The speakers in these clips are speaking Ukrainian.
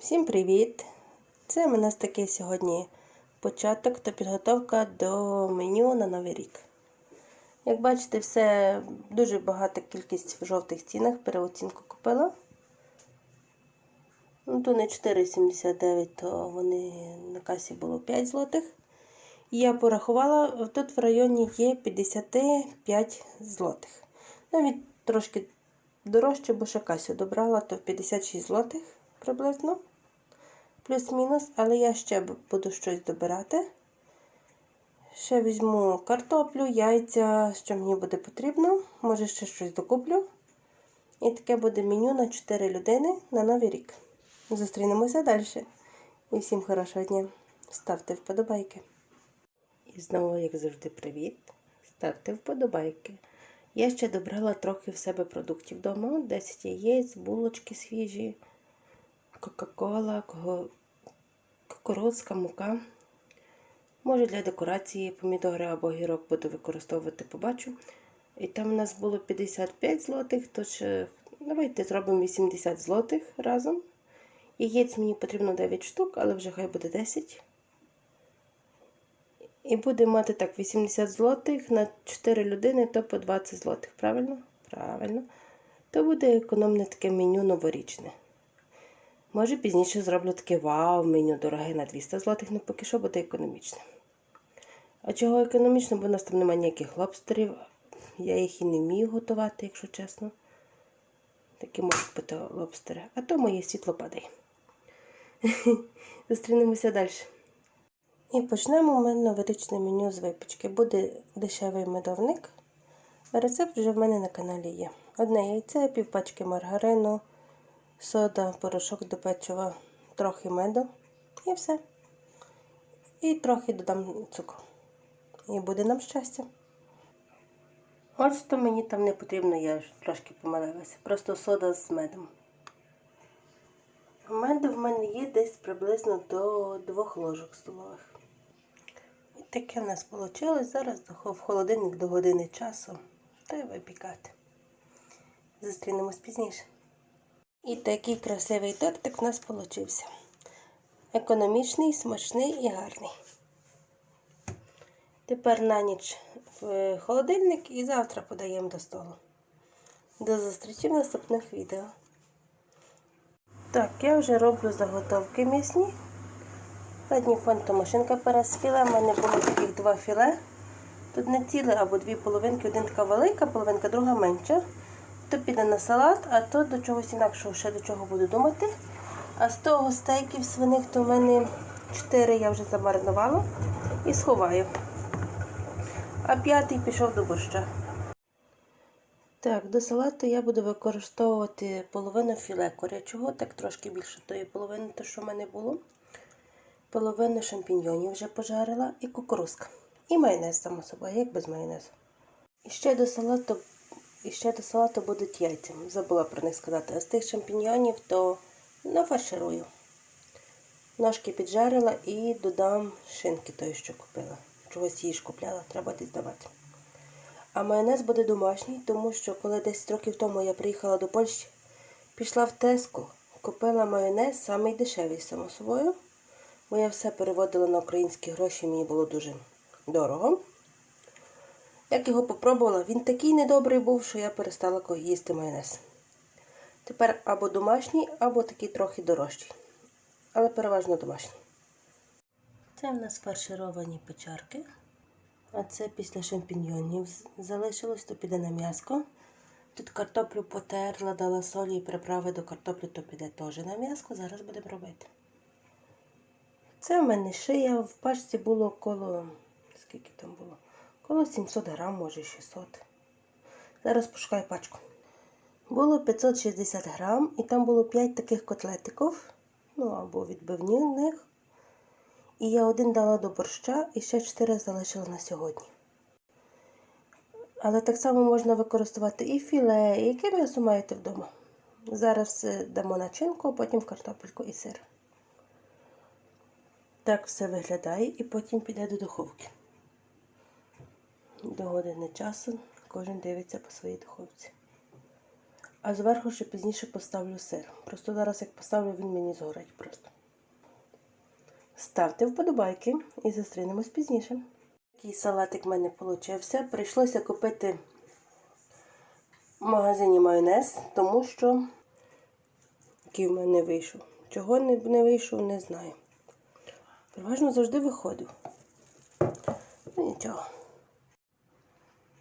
Всім привіт! Це у нас такий сьогодні початок та підготовка до меню на Новий рік. Як бачите, все дуже багата кількість в жовтих цінах, переоцінку купила. Ну, то не 4,79, то вони на касі було 5 злотих. І я порахувала, тут в районі є 55 злотих. Навіть трошки дорожче, бо ще касю добрала, то 56 злотих приблизно. Плюс-мінус, але я ще буду щось добирати. Ще візьму картоплю, яйця, що мені буде потрібно. Може, ще щось докуплю. І таке буде меню на 4 людини на новий рік. Зустрінемося далі. І всім хорошого дня. Ставте вподобайки. І знову, як завжди, привіт. Ставте вподобайки. Я ще добрала трохи в себе продуктів вдома. 10 яєць, булочки свіжі, Кока-Кола, кукурудзка мука. Може для декорації помідори або гірок буду використовувати, побачу. І там у нас було 55 злотих, тож е, давайте зробимо 80 злотих разом. Яєць мені потрібно 9 штук, але вже хай буде 10. І будемо мати так 80 злотих на 4 людини, то по 20 злотих. Правильно? Правильно. То буде економне таке меню новорічне. Може, пізніше зроблю таке вау, меню дороге на 200 злотих, але поки що буде економічне. А чого економічно, бо у нас там немає ніяких лобстерів. Я їх і не вмію готувати, якщо чесно. Такі можуть бути лобстери. А то моє світло падає. Зустрінемося далі. І почнемо ми новорічне меню з випічки. Буде дешевий медовник. Рецепт вже в мене на каналі є. Одне яйце, півпачки маргарину, сода, порошок до печива, трохи меду і все. І трохи додам цукру. І буде нам щастя. Ось то мені там не потрібно, я трошки помилилася. Просто сода з медом. Меду в мене є десь приблизно до двох ложок столових. І таке в нас вийшло. Зараз в холодильник до години часу. Та й випікати. Зустрінемось пізніше. І такий красивий тортик в нас вийшов. Економічний, смачний і гарний. Тепер на ніч в холодильник і завтра подаємо до столу. До зустрічі в наступних відео. Так, я вже роблю заготовки м'ясні. Задній фон то машинка переспіла. У мене було таких два філе. Тут не ціле або дві половинки, один велика, половинка, друга менша. То піде на салат, а то до чогось інакшого ще до чого буду думати. А з того стейків свиних, то в мене 4 я вже замаринувала і сховаю. А п'ятий пішов до борща. Так, до салату я буду використовувати половину філе курячого, так трошки більше тої половини, то що в мене було. Половину шампіньйонів вже пожарила і кукурузка. І майонез, само собою, як без майонезу. І ще до салату і ще до салату будуть яйця. Забула про них сказати. А з тих шампіньйонів то нафарширую. Ножки піджарила і додам шинки тої, що купила. Чогось її ж купляла, треба десь давати. А майонез буде домашній, тому що коли 10 років тому я приїхала до Польщі, пішла в Теску, купила майонез, самий дешевий, само собою. Бо я все переводила на українські гроші, мені було дуже дорого. Як його попробувала, він такий недобрий був, що я перестала їсти майонез. Тепер або домашній, або такий трохи дорожчий. Але переважно домашній. Це в нас фаршировані печарки. А це після шампіньйонів залишилось, то піде на м'яско. Тут картоплю потерла, дала солі і приправи до картоплі, то піде теж на м'яско. Зараз будемо робити. Це в мене шия. В пачці було коло. Скільки там було? Коло 700 грам, може 600. Зараз пошукаю пачку. Було 560 грам, і там було 5 таких котлетиків, ну або відбивні в них. І я один дала до борща і ще 4 залишила на сьогодні. Але так само можна використовувати і філе, і яке м'ясо маєте вдома. Зараз дамо начинку, потім картопельку і сир. Так все виглядає і потім піде до духовки. До години часу кожен дивиться по своїй духовці. А зверху ще пізніше поставлю сир. Просто зараз, як поставлю, він мені згорить просто. Ставте вподобайки і зустрінемось пізніше. Такий салатик в мене вийшов. Прийшлося купити в магазині майонез, тому що який в мене вийшов. Чого не, не вийшов, не знаю. Переважно завжди виходив. Ну нічого.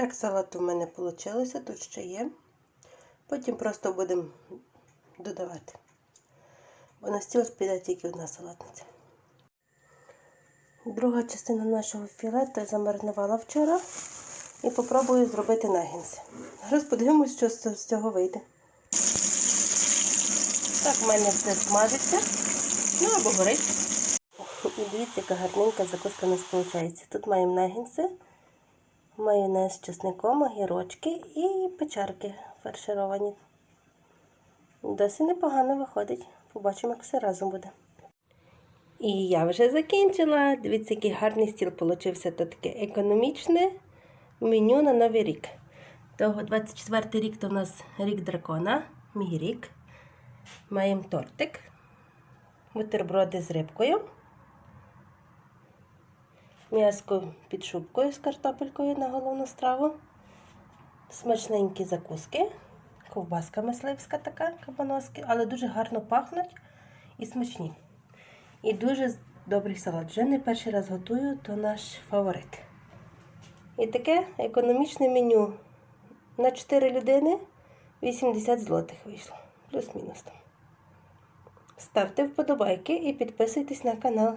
Так, салат у мене вийшло, тут ще є. Потім просто будемо додавати. Бо на стіл піде тільки одна салатниця. Друга частина нашого філета замаринувала вчора і попробую зробити нагінси. Зараз подивимось, що з цього вийде. Так, в мене все смажиться. Ну або горить. Дивіться, яка гарненька закуска у нас виходить. Тут маємо нагінси, майонез з чесником, огірочки і печарки фаршировані. Досить непогано виходить. Побачимо, як все разом буде. І я вже закінчила. Дивіться, який гарний стіл получився. Тут таке економічне меню на новий рік. Того 24 рік то у нас рік дракона, мій рік. Маємо тортик, бутерброди з рибкою, м'яско під шубкою з картопелькою на головну страву, смачненькі закуски, ковбаска мисливська така, кабаноски, але дуже гарно пахнуть і смачні. І дуже добрий салат. Вже не перший раз готую, то наш фаворит. І таке економічне меню на 4 людини 80 злотих вийшло. Плюс-мінус там. Ставте вподобайки і підписуйтесь на канал.